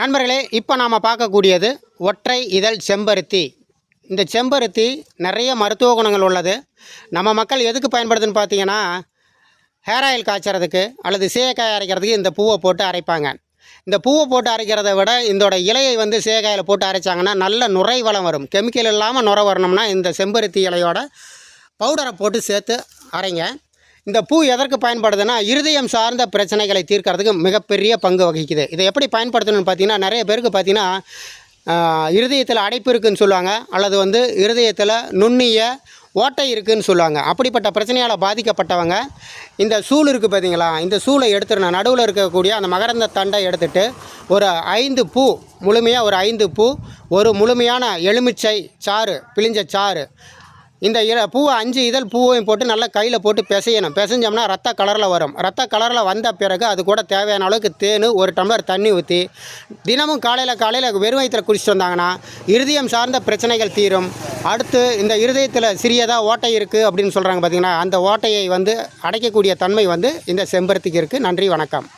நண்பர்களே இப்போ நாம் பார்க்கக்கூடியது ஒற்றை இதழ் செம்பருத்தி. இந்த செம்பருத்தி நிறைய மருத்துவ குணங்கள் உள்ளது. நம்ம மக்கள் எதுக்கு பயன்படுதுன்னு பார்த்தீங்கன்னா ஹேர் ஆயில் காய்ச்சறதுக்கு அல்லது சீயக்காய் அரைக்கிறதுக்கு இந்த பூவை போட்டு அரைப்பாங்க. இந்த பூவை போட்டு அரைக்கிறத விட இதோட இலையை வந்து சீயக்காயில் போட்டு அரைச்சாங்கன்னா நல்ல நுரை வளம் வரும். கெமிக்கல் இல்லாமல் நுரை வரணும்னா இந்த செம்பருத்தி இலையோட பவுடரை போட்டு சேர்த்து அரைங்க. இந்த பூ எதற்கு பயன்படுதுன்னா இருதயம் சார்ந்த பிரச்சனைகளை தீர்க்கறதுக்கு மிகப்பெரிய பங்கு வகிக்குது. இதை எப்படி பயன்படுத்தணும்னு பார்த்தீங்கன்னா நிறைய பேருக்கு பார்த்தீங்கன்னா இருதயத்தில் அடைப்பு இருக்குதுன்னு சொல்லுவாங்க. அல்லது வந்து இருதயத்தில் நுண்ணிய ஓட்டை இருக்குதுன்னு சொல்லுவாங்க. அப்படிப்பட்ட பிரச்சனையால் பாதிக்கப்பட்டவங்க இந்த சூள் இருக்குது பார்த்தீங்களா? இந்த சூளை எடுத்துடணும் நடுவில் இருக்கக்கூடிய அந்த மகரந்த தண்டை எடுத்துட்டு ஒரு ஐந்து பூ முழுமையாக ஒரு ஐந்து பூ ஒரு முழுமையான எலுமிச்சை சாறு பிழிஞ்ச சாறு இந்த இல பூவை அஞ்சு இதழ் பூவையும் போட்டு நல்லா கையில் போட்டு பிசையணும். பிசைஞ்சோம்னா ரத்த கலரில் வரும். ரத்த கலரில் வந்த பிறகு அது கூட தேவையான அளவுக்கு தேன் ஒரு டம்ளர் தண்ணி ஊற்றி தினமும் காலையில் காலையில் வெறும் வயிற்றில் குடிச்சிட்டு வந்தாங்கன்னா இருதயம் சார்ந்த பிரச்சனைகள் தீரும். அடுத்து இந்த இருதயத்தில் சிறியதாக ஓட்டை இருக்குது அப்படின்னு சொல்கிறாங்க பார்த்தீங்கன்னா அந்த ஓட்டையை வந்து அடைக்கக்கூடிய தன்மை வந்து இந்த செம்பருத்திக்கு இருக்குது நன்றி வணக்கம்.